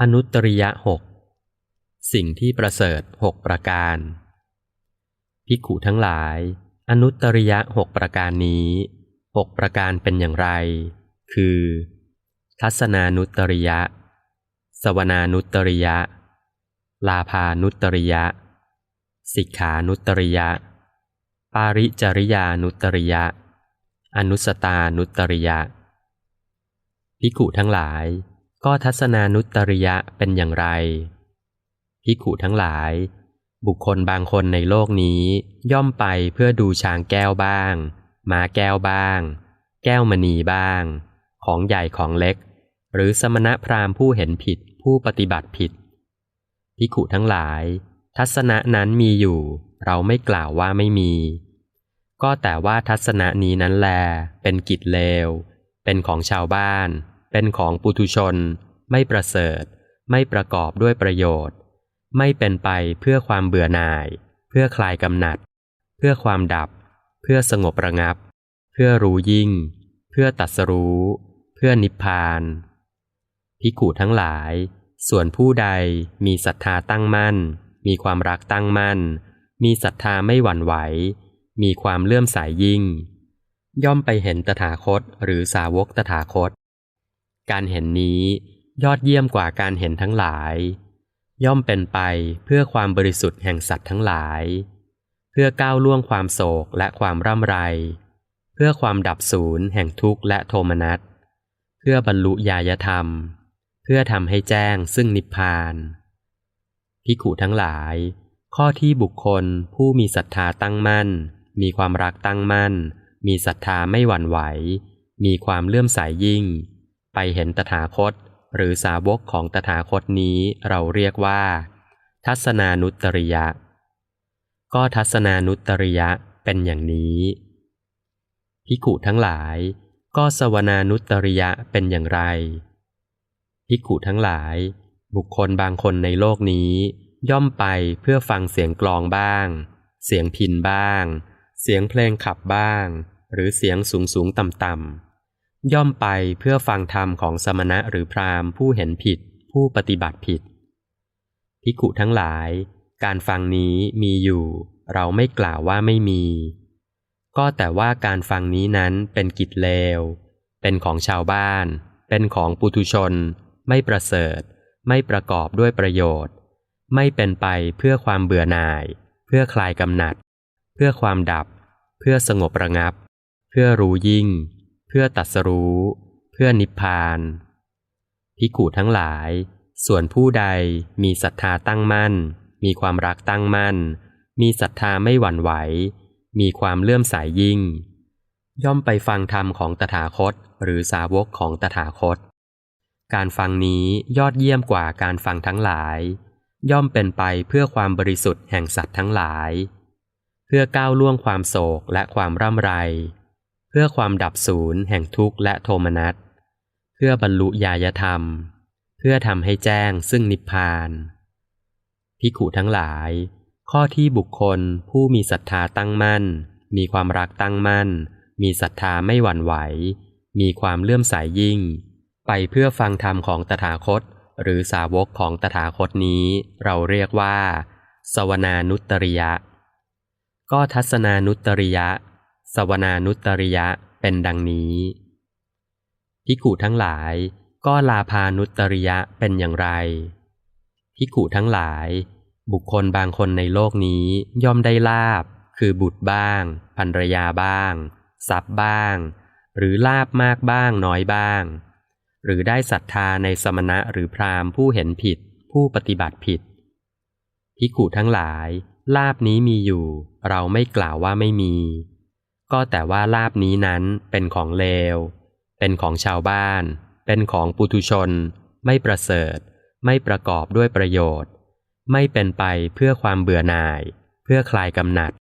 อนุตริยะหกสิ่งที่ประเสริฐหกประการภิกขุทั้งหลาย อนุตริยะหกประการนี้หกประการเป็นอย่างไร คือ ทัศนานุตริยะ สวนานุตริยะ ลาภานุตริยะ สิกขานุตริยะ ปาริจริยานุตริยะ อนุสตานุตริยะภิกขุทั้งหลาย ก็ทัศนานุตริยะเป็นอย่างไรภิขุทั้งหลาย บุคคลบางคนในโลกนี้ย่อมไปเพื่อดูช้างแก้วบ้างม้าแก้วบ้าง แก้วมณีบ้าง ของใหญ่ของเล็ก หรือสมณพราหมณ์ผู้เห็นผิดผู้ปฏิบัติผิดภิขุทั้งหลาย ทัศนะนั้นมีอยู่ เราไม่กล่าวว่าไม่มี ก็แต่ว่าทัศนะนี้นั้นแล เป็นกิจเลว เป็นของชาวบ้าน เป็นของปุถุชน ไม่ประเสริฐ ไม่ประกอบด้วยประโยชน์ ไม่เป็นไปเพื่อความเบื่อหน่าย เพื่อคลายกำหนัด เพื่อความดับ เพื่อสงบระงับ เพื่อรู้ยิ่ง เพื่อตัดสรู้ เพื่อนิพพานพิขูทั้งหลาย ส่วนผู้ใดมีศรัทธาตั้งมั่น มีความรักตั้งมั่น มีศรัทธาไม่หวั่นไหว มีความเลื่อมใสยยิ่ง ย่อมไปเห็นตถาคตหรือสาวกตถาคต การเห็นนี้ยอดเยี่ยมกว่าการเห็นทั้งหลาย ย่อมเป็นไปเพื่อความบริสุทธิ์แห่งสัตว์ทั้งหลาย เพื่อก้าวล่วงความโศกและความร่ำไร เพื่อความดับศูนย์แห่งทุกข์และโทมนัส เพื่อบรรลุญาธรรม เพื่อทำให้แจ้งซึ่งนิพพานพิขุทั้งหลาย ข้อที่บุคคลผู้มีศรัทธาตั้งมั่น มีความรักตั้งมั่น มีศรัทธาไม่หวั่นไหว มีความเลื่อมใสยยิ่ง ไปเห็นตถาคต หรือสาวกของตถาคตนี้เราเรียกว่า ทัศนานุตริยะ ก็ทัศนานุตริยะเป็นอย่างนี้พิขุทั้งหลาย ก็สวนานุตริยะเป็นอย่างไรพิขุทั้งหลาย บุคคลบางคนในโลกนี้ ย่อมไปเพื่อฟังเสียงกลองบ้าง เสียงพินบ้าง เสียงเพลงขับบ้าง หรือเสียงสูงสูงต่ำต่ำ ย่อมไปเพื่อฟังธรรมของสมณะหรือพราหมณ์ผู้เห็นผิด ผู้ปฏิบัติผิดพิกุทั้งหลาย การฟังนี้มีอยู่ เราไม่กล่าวว่าไม่มี ก็แต่ว่าการฟังนี้นั้นเป็นกิจเลว เป็นของชาวบ้าน เป็นของปุถุชน ไม่ประเสริฐ ไม่ประกอบด้วยประโยชน์ ไม่เป็นไปเพื่อความเบื่อหน่าย เพื่อคลายกำหนัด เพื่อความดับ เพื่อสงบระงับ เพื่อรู้ยิ่ง พื่อตัดสรู้ เพื่อนิพพาน พิกูทั้งหลาย ส่วนผู้ใดมีศรัทธาตั้งมั่น มีความรักตั้งมั่น มีศรัทธาไม่หวั่นไหว มีความเลื่อมใสยยิ่ง ย่อมไปฟังธรรมของตถาคต หรือสาวกของตถาคต การฟังนี้ยอดเยี่ยมกว่าการฟังทั้งหลาย ย่อมเป็นไปเพื่อความบริสุทธิ์แห่งสัตว์ทั้งหลาย เพื่อก้าวล่วงความโศกและความร่ำไร พื่อความดับศูนย์แห่งทุกข์และโทมนัส เพื่อบรรลุญาธรรม เพื่อทำให้แจ้งซึ่งนิพพานพิขุทั้งหลาย ข้อที่บุคคลผู้มีศรัทธาตั้งมั่น มีความรักตั้งมั่น มีศรัทธาไม่หวั่นไหว มีความเลื่อมใสยยิ่ง ไปเพื่อฟังธรรมของตถาคต หรือสาวกของตถาคตนี้ เราเรียกว่า สวนานุตริยะ ก็ทัศนานุตริยะ สวนานุตริยะเป็นดังนี้ พิกุทั้งหลายก็ลาพานุตริยะเป็นอย่างไร พิกุทั้งหลาย บุคคลบางคนในโลกนี้ย่อมได้ลาบ คือบุตรบ้างภรรยาบ้างทรัพย์บ้าง หรือลาบมากบ้างน้อยบ้าง หรือได้ศรัทธาในสมณะหรือพราหมณ์ผู้เห็นผิด ผู้ปฏิบัติผิดพิกุทั้งหลาย ลาบนี้มีอยู่ เราไม่กล่าวว่าไม่มี ก็แต่ว่าลาบนี้นั้นเป็นของเลว เป็นของชาวบ้าน เป็นของปุถุชน ไม่ประเสริฐ ไม่ประกอบด้วยประโยชน์ ไม่เป็นไปเพื่อความเบื่อหน่าย เพื่อคลายกำหนัด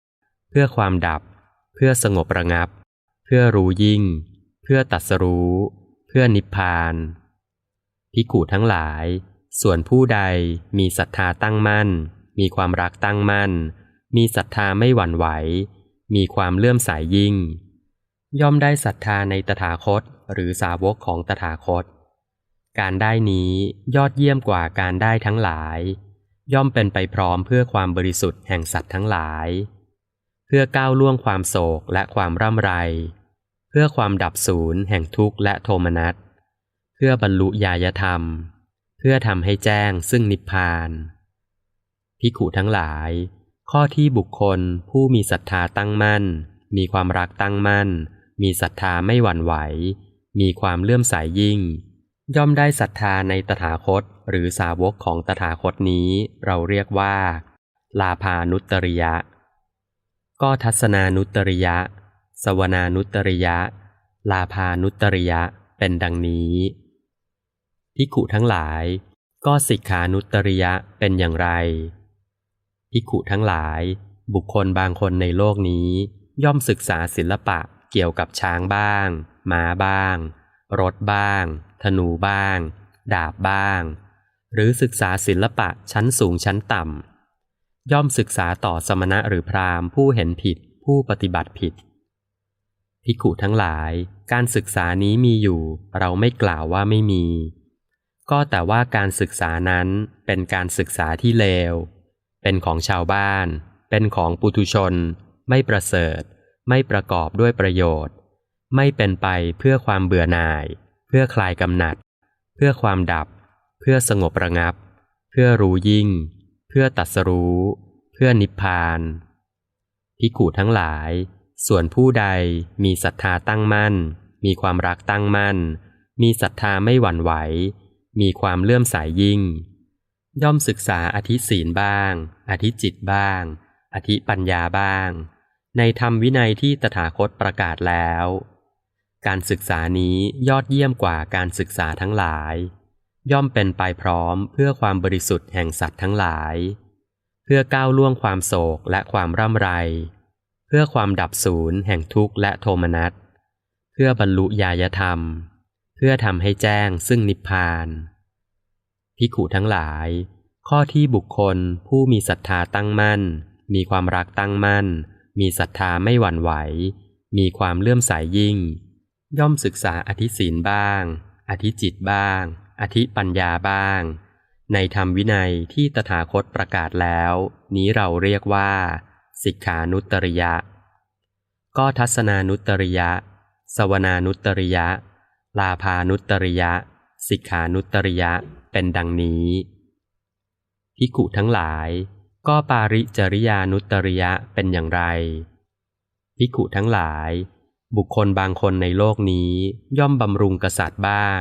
เพื่อความดับ เพื่อสงบระงับ เพื่อรู้ยิ่ง เพื่อตัดสรู้ เพื่อนิพพานพิกูทั้งหลาย ส่วนผู้ใดมีศรัทธาตั้งมั่น มีความรักตั้งมั่น มีศรัทธาไม่หวั่นไหว มีความเลื่อมใสยยิ่ง ย่อมได้ศรัทธาในตถาคตหรือสาวกของตถาคต การได้นี้ยอดเยี่ยมกว่าการได้ทั้งหลาย ย่อมเป็นไปพร้อมเพื่อความบริสุทธิ์แห่งสัตว์ทั้งหลาย เพื่อก้าวล่วงความโศกและความร่ำไร เพื่อความดับศูนย์แห่งทุกข์และโทมนัส เพื่อบรรลุญาญธรรม เพื่อทำให้แจ้งซึ่งนิพพานพิขุทั้งหลาย ข้อที่บุคคลผู้มีศรัทธาตั้งมั่น มีความรักตั้งมั่น มีศรัทธาไม่หวั่นไหว มีความเลื่อมใสยยิ่ง ย่อมได้ศรัทธาในตถาคต หรือสาวกของตถาคตนี้ เราเรียกว่า ลาภานุตตริยะ ก็ทัศนานุตตริยะ สวนานุตตริยะ ลาภานุตตริยะเป็นดังนี้พิขุทั้งหลาย ก็สิกขานุตตริยะเป็นอย่างไร พิขุทั้งหลาย บุคคลบางคนในโลกนี้ ย่อมศึกษาศิลปะเกี่ยวกับช้างบ้าง ม้าบ้าง รถบ้าง ธนูบ้าง ดาบบ้าง หรือศึกษาศิลปะชั้นสูงชั้นต่ำย่อมศึกษาต่อสมณะหรือพราหมณ์ผู้เห็นผิดผู้ปฏิบัติผิดพิขุทั้งหลาย การศึกษานี้มีอยู่ เราไม่กล่าวว่าไม่มี ก็แต่ว่าการศึกษานั้นเป็นการศึกษาที่เลว เป็นของชาวบ้าน เป็นของปุถุชน ไม่ประเสริฐ ไม่ประกอบด้วยประโยชน์ ไม่เป็นไปเพื่อความเบื่อหน่าย เพื่อคลายกำหนัด เพื่อความดับ เพื่อสงบระงับ เพื่อรู้ยิ่ง เพื่อตัดสรู้ เพื่อนิพพานพิขุทั้งหลาย ส่วนผู้ใดมีศรัทธาตั้งมั่น มีความรักตั้งมั่น มีศรัทธาไม่หวั่นไหว มีความเลื่อมใสยยิ่ง ย่อมศึกษาอธิศีลบ้าง อธิจิตบ้าง อธิปัญญาบ้าง ในธรรมวินัยที่ตถาคตประกาศแล้ว การศึกษานี้ยอดเยี่ยมกว่าการศึกษาทั้งหลาย ย่อมเป็นไปพร้อมเพื่อความบริสุทธิ์แห่งสัตว์ทั้งหลาย เพื่อก้าวล่วงความโศกและความร่ำไร เพื่อความดับศูนย์แห่งทุกข์และโทมนัส เพื่อบรรลุญาญธรรม เพื่อทำให้แจ้งซึ่งนิพพาน พิขุทั้งหลาย ข้อที่บุคคลผู้มีศรัทธาตั้งมั่น มีความรักตั้งมั่น มีศรัทธาไม่หวั่นไหว มีความเลื่อมใสยยิ่ง ย่อมศึกษาอธิศีลบ้าง อธิจิตบ้าง อธิปัญญาบ้าง ในธรรมวินัยที่ตถาคตประกาศแล้ว นี้เราเรียกว่า สิกขานุตตริยะ ก็ทัศนานุตตริยะ สวนานุตตริยะ ลาภานุตตริยะ สิกขานุตตริยะ เป็นดังนี้พิขุทั้งหลาย ก็ปาริจริยานุตริยะเป็นอย่างไรพิขุทั้งหลาย บุคคลบางคนในโลกนี้ ย่อมบำรุงกษัตริย์บ้าง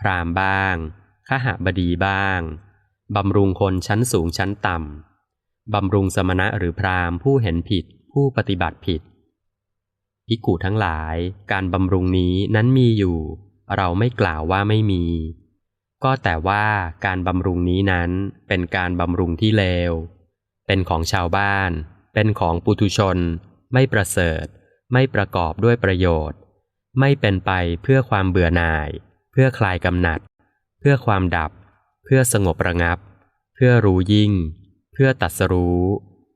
พราหมบ้างขหบดีบ้างบำรุงคนชั้นสูงชั้นต่ำบำรุงสมณะหรือพราหมผู้เห็นผิดผู้ปฏิบัติผิดพิกุทั้งหลาย การบำรุงนี้นั้นมีอยู่ เราไม่กล่าวว่าไม่มี ก็แต่ว่าการบำรุงนี้นั้นเป็นการบำรุงที่เลว เป็นของชาวบ้าน เป็นของปุถุชน ไม่ประเสริฐ ไม่ประกอบด้วยประโยชน์ ไม่เป็นไปเพื่อความเบื่อหน่าย เพื่อคลายกำหนัด เพื่อความดับ เพื่อสงบระงับ เพื่อรู้ยิ่ง เพื่อตัดสรู้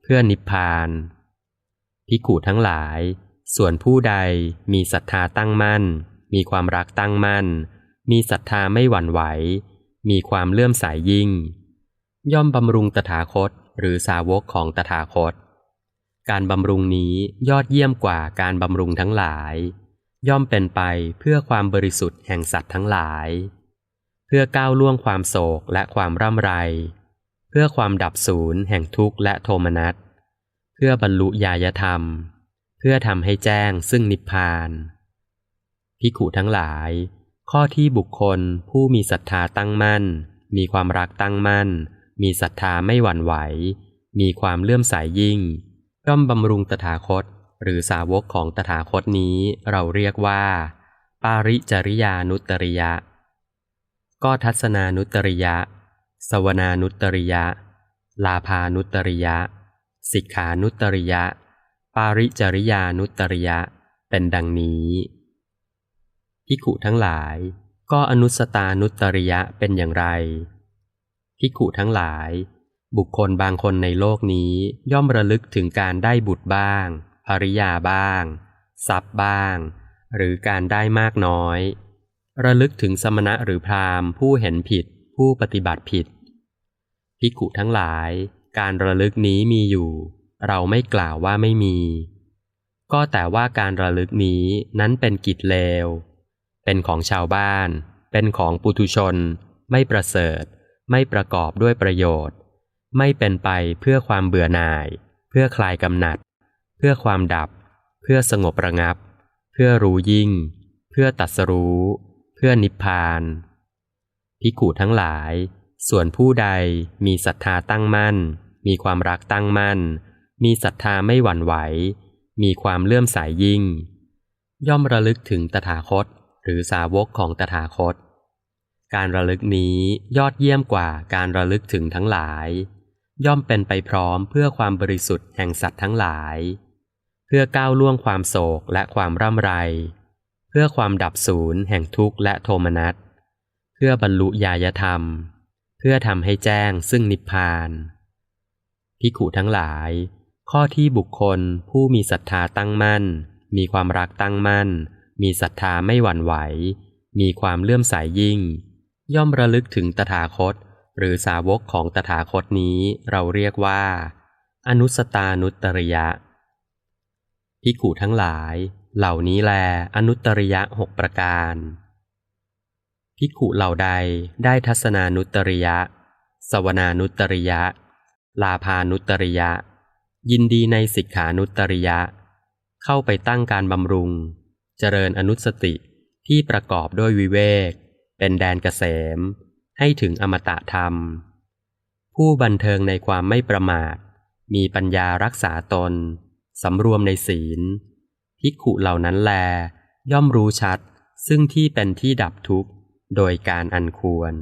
เพื่อนิพพานพิกุทั้งหลาย ส่วนผู้ใดมีศรัทธาตั้งมั่น มีความรักตั้งมั่น มีศรัทธาไม่หวั่นไหว มีความเลื่อมใสยยิ่ง ย่อมบำรุงตถาคตหรือสาวกของตถาคต การบำรุงนี้ยอดเยี่ยมกว่าการบำรุงทั้งหลาย ย่อมเป็นไปเพื่อความบริสุทธิ์แห่งสัตว์ทั้งหลาย เพื่อก้าวล่วงความโศกและความร่ำไร เพื่อความดับศูนย์แห่งทุกข์และโทมนัส เพื่อบรรลุญาธรรม เพื่อทำให้แจ้งซึ่งนิพพานพิขุทั้งหลาย ข้อที่บุคคลผู้มีศรัทธาตั้งมั่น มีความรักตั้งมั่น มีศรัทธาไม่หวั่นไหว มีความเลื่อมใสยยิ่ง ย่อมบำรุงตถาคต หรือสาวกของตถาคตนี้เราเรียกว่า ปาริจริยานุตริยะ ก็ทัศนานุตริยะ สวนานุตริยะ ลาภานุตริยะ สิกขานุตริยะ ปาริจริยานุตตริยะ เป็นดังนี้ พิขุทั้งหลาย ก็อนุสตานุตตริยะเป็นอย่างไร พิขุทั้งหลาย บุคคลบางคนในโลกนี้ย่อมระลึกถึงการได้บุตรบ้างภริยาบ้าง ทรัพย์บ้าง หรือการได้มากน้อย ระลึกถึงสมณะหรือพราหมณ์ผู้เห็นผิด ผู้ปฏิบัติผิดภิกขุทั้งหลาย การระลึกนี้มีอยู่ เราไม่กล่าวว่าไม่มี ก็แต่ว่าการระลึกนี้นั้นเป็นกิจเลว เป็นของชาวบ้าน เป็นของปุถุชน ไม่ประเสริฐ ไม่ประกอบด้วยประโยชน์ ไม่เป็นไปเพื่อความเบื่อหน่าย เพื่อคลายกำหนัด เพื่อความดับ เพื่อสงบระงับ เพื่อรู้ยิ่ง เพื่อตัดสรู้ เพื่อนิพพานภิกขุทั้งหลาย ส่วนผู้ใดมีศรัทธาตั้งมั่น มีความรักตั้งมั่น มีศรัทธาไม่หวั่นไหว มีความเลื่อมใสยยิ่ง ย่อมระลึกถึงตถาคต หรือสาวกของตถาคต การระลึกนี้ยอดเยี่ยมกว่าการระลึกถึงทั้งหลาย ย่อมเป็นไปพร้อมเพื่อความบริสุทธิ์แห่งสัตว์ทั้งหลาย เพื่อก้าวล่วงความโศกและความร่ำไร เพื่อความดับศูนย์แห่งทุกข์และโทมนัส เพื่อบรรลุญาธรรม เพื่อทำให้แจ้งซึ่งนิพพานพิขุทั้งหลาย ข้อที่บุคคลผู้มีศรัทธาตั้งมั่น มีความรักตั้งมั่น มีศรัทธาไม่หวั่นไหว มีความเลื่อมใสยยิ่ง ย่อมระลึกถึงตถาคต หรือสาวกของตถาคตนี้เราเรียกว่า อนุสตานุตริยะพิขุทั้งหลาย เหล่านี้แลอนุตริยะหกประการภิกขุเหล่าใดได้ทัศนานุตริยะ สวนานุตริยะ ลาพานุตริยะ ยินดีในสิกขานุตริยะ เข้าไปตั้งการบำรุง เจริญอนุสติที่ประกอบด้วยวิเวก เป็นแดนเกษม ให้ถึงอมตะธรรม ผู้บันเทิงในความไม่ประมาท มีปัญญารักษาตน สำรวมในศีลภิกขุเหล่านั้นแล ย่อมรู้ชัดซึ่งที่เป็นที่ดับทุกข์ โดยการอันควร